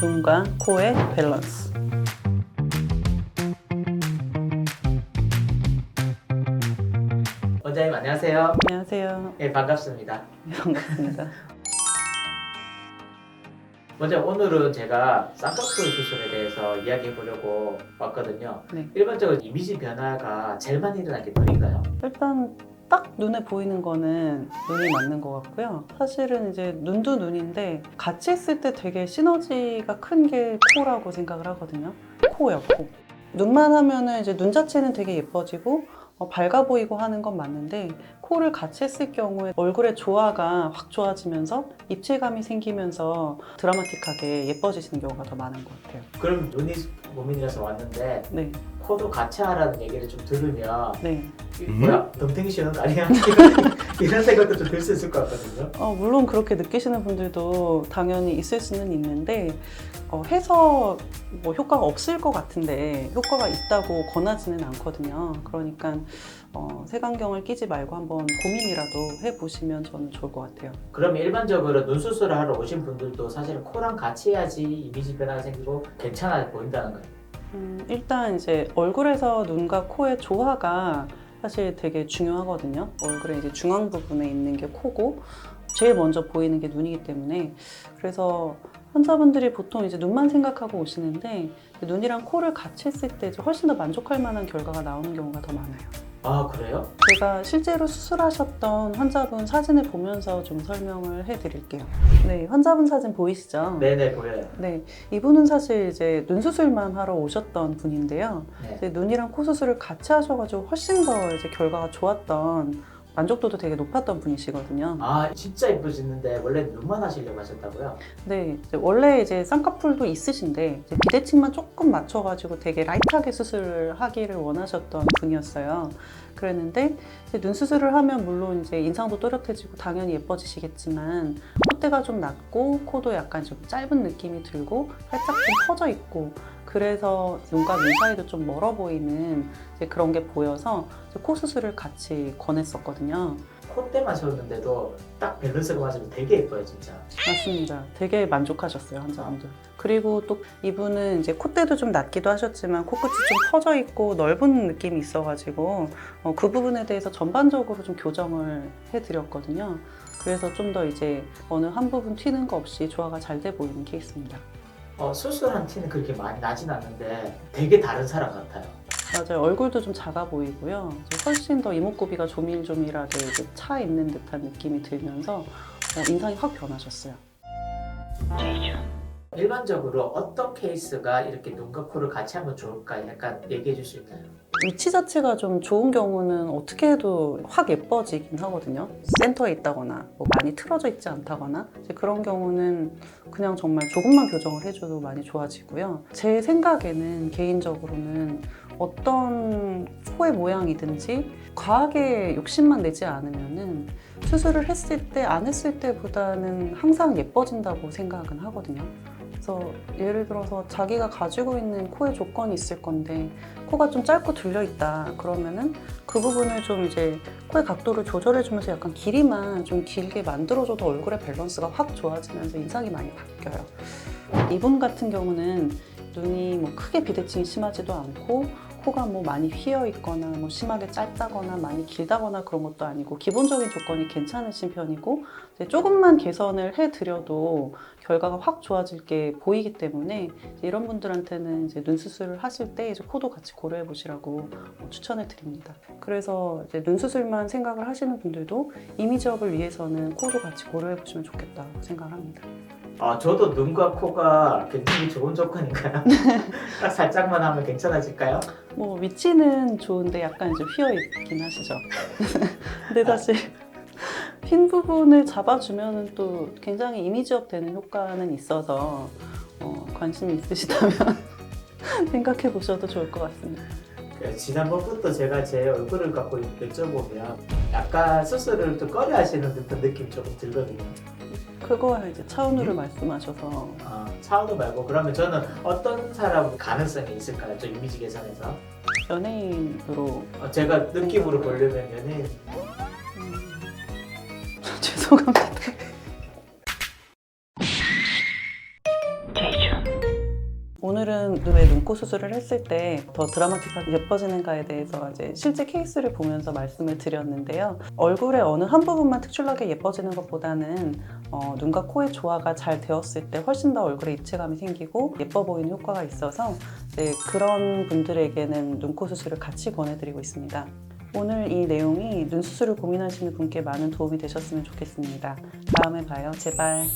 눈과 코의 밸런스. 원장님 안녕하세요. 안녕하세요. 네 반갑습니다. 네, 반갑습니다. 먼저 오늘은 제가 쌍꺼풀 수술에 대해서 이야기해 보려고 왔거든요. 네. 일반적으로 이미지 변화가 제일 많이 일어나는 게 눈인가요? 일단 딱 눈에 보이는 거는 눈이 맞는 것 같고요. 사실은 이제 눈도 눈인데 같이 있을 때 되게 시너지가 큰 게 코라고 생각을 하거든요. 코요, 코. 눈만 하면은 이제 눈 자체는 되게 예뻐지고 어, 밝아 보이고 하는 건 맞는데 코를 같이 했을 경우에 얼굴의 조화가 확 좋아지면서 입체감이 생기면서 드라마틱하게 예뻐지시는 경우가 더 많은 것 같아요. 그럼 눈이 고민이라서 왔는데 네, 코도 같이 하라는 얘기를 좀 들으면 네. 이 음? 뭐야 덤탱이 거 아니야? 이런, 생각도 좀 들 수 있을 것 같거든요. 어, 물론 그렇게 느끼시는 분들도 당연히 있을 수는 있는데 어, 해서 뭐 효과가 없을 것 같은데 효과가 있다고 권하지는 않거든요. 그러니까 어, 색안경을 끼지 말고 한번 고민이라도 해보시면 저는 좋을 것 같아요. 그러면 일반적으로 눈 수술을 하러 오신 분들도 사실은 코랑 같이 해야지 이미지 변화가 생기고 괜찮아 보인다는 거예요. 음, 일단 이제 얼굴에서 눈과 코의 조화가 사실 되게 중요하거든요. 얼굴의 이제 중앙 부분에 있는 게 코고 제일 먼저 보이는 게 눈이기 때문에 그래서 환자분들이 보통 이제 눈만 생각하고 오시는데 눈이랑 코를 같이 했을 때 훨씬 더 만족할 만한 결과가 나오는 경우가 더 많아요. 아 그래요? 제가 실제로 수술하셨던 환자분 사진을 보면서 좀 설명을 해드릴게요. 네, 환자분 사진 보이시죠? 네네 보여요. 네, 이분은 사실 이제 눈 수술만 하러 오셨던 분인데요. 네. 눈이랑 코 수술을 같이 하셔가지고 훨씬 더 이제 결과가 좋았던 만족도도 되게 높았던 분이시거든요. 아 진짜 이뻐지는데 원래 눈만 하시려고 하셨다고요? 네, 이제 원래 이제 쌍꺼풀도 있으신데 이제 비대칭만 조금 맞춰가지고 되게 라이트하게 수술을 하기를 원하셨던 분이었어요. 그랬는데 이제 눈 수술을 하면 물론 이제 인상도 또렷해지고 당연히 예뻐지시겠지만 콧대가 좀 낮고 코도 약간 좀 짧은 느낌이 들고 살짝 좀 퍼져 있고 그래서 눈과 눈 사이도 좀 멀어 보이는 그런 게 보여서 코 수술을 같이 권했었거든요. 콧대만 세웠는데도 딱 밸런스가 맞으면 되게 예뻐요 진짜. 맞습니다. 되게 만족하셨어요 환자분들. 그리고 또 이분은 이제 콧대도 좀 낮기도 하셨지만 코끝이 좀 퍼져 있고 넓은 느낌이 있어가지고 어, 그 부분에 대해서 전반적으로 좀 교정을 해드렸거든요. 그래서 좀 더 이제 어느 한 부분 튀는 거 없이 조화가 잘 돼 보이는 케이스입니다. 어, 수술한 티는 그렇게 많이 나진 않는데 되게 다른 사람 같아요. 맞아요. 얼굴도 좀 작아 보이고요. 훨씬 더 이목구비가 조밀조밀하게 이제 차 있는 듯한 느낌이 들면서 어, 인상이 확 변하셨어요. 일반적으로 어떤 케이스가 이렇게 눈과 코를 같이 하면 좋을까 약간 얘기해 줄 수 있나요? 위치 자체가 좀 좋은 경우는 어떻게 해도 확 예뻐지긴 하거든요. 센터에 있다거나 뭐 많이 틀어져 있지 않다거나 이제 그런 경우는 그냥 정말 조금만 교정을 해줘도 많이 좋아지고요. 제 생각에는 개인적으로는 어떤 코의 모양이든지 과하게 욕심만 내지 않으면은 수술을 했을 때 안 했을 때보다는 항상 예뻐진다고 생각은 하거든요. 그래서 예를 들어서 자기가 가지고 있는 코의 조건이 있을 건데 코가 좀 짧고 들려 있다 그러면은 그 부분을 좀 이제 코의 각도를 조절해 주면서 약간 길이만 좀 길게 만들어줘도 얼굴의 밸런스가 확 좋아지면서 인상이 많이 바뀌어요. 이분 같은 경우는 눈이 뭐 크게 비대칭이 심하지도 않고 코가 뭐 많이 휘어 있거나 뭐 심하게 짧다거나 많이 길다거나 그런 것도 아니고 기본적인 조건이 괜찮으신 편이고 조금만 개선을 해드려도 결과가 확 좋아질 게 보이기 때문에 이런 분들한테는 이제 눈 수술을 하실 때 이제 코도 같이 고려해 보시라고 어, 추천을 드립니다. 그래서 이제 눈 수술만 생각을 하시는 분들도 이미지업을 위해서는 코도 같이 고려해 보시면 좋겠다고 생각합니다. 아 저도 눈과 코가 굉장히 좋은 조건인가요? 딱 살짝만 하면 괜찮아질까요? 뭐 위치는 좋은데 약간 좀 휘어 있긴 하시죠. 근데 사실 핀 부분을 잡아주면 또 굉장히 이미지업 되는 효과는 있어서 어, 관심이 있으시다면 생각해 보셔도 좋을 것 같습니다. 그 지난번부터 제가 제 얼굴을 갖고 여쭤보면 약간 수술을 좀 꺼려 하시는 듯한 느낌이 조금 들거든요. 그거야 이제 차은우를 말씀하셔서. 아, 차은우 말고 그러면 저는 어떤 사람 가능성이 있을까요? 저 이미지 개선에서? 연예인으로. 어, 제가 느낌으로 보려면 연예인. 음, 죄송합니다. 오늘은 왜 눈코 수술을 했을 때 더 드라마틱하게 예뻐지는가에 대해서 이제 실제 케이스를 보면서 말씀을 드렸는데요. 얼굴의 어느 한 부분만 특출나게 예뻐지는 것보다는 어, 눈과 코의 조화가 잘 되었을 때 훨씬 더 얼굴에 입체감이 생기고 예뻐 보이는 효과가 있어서 네, 그런 분들에게는 눈코 수술을 같이 권해드리고 있습니다. 오늘 이 내용이 눈 수술을 고민하시는 분께 많은 도움이 되셨으면 좋겠습니다. 다음에 봐요. 제발.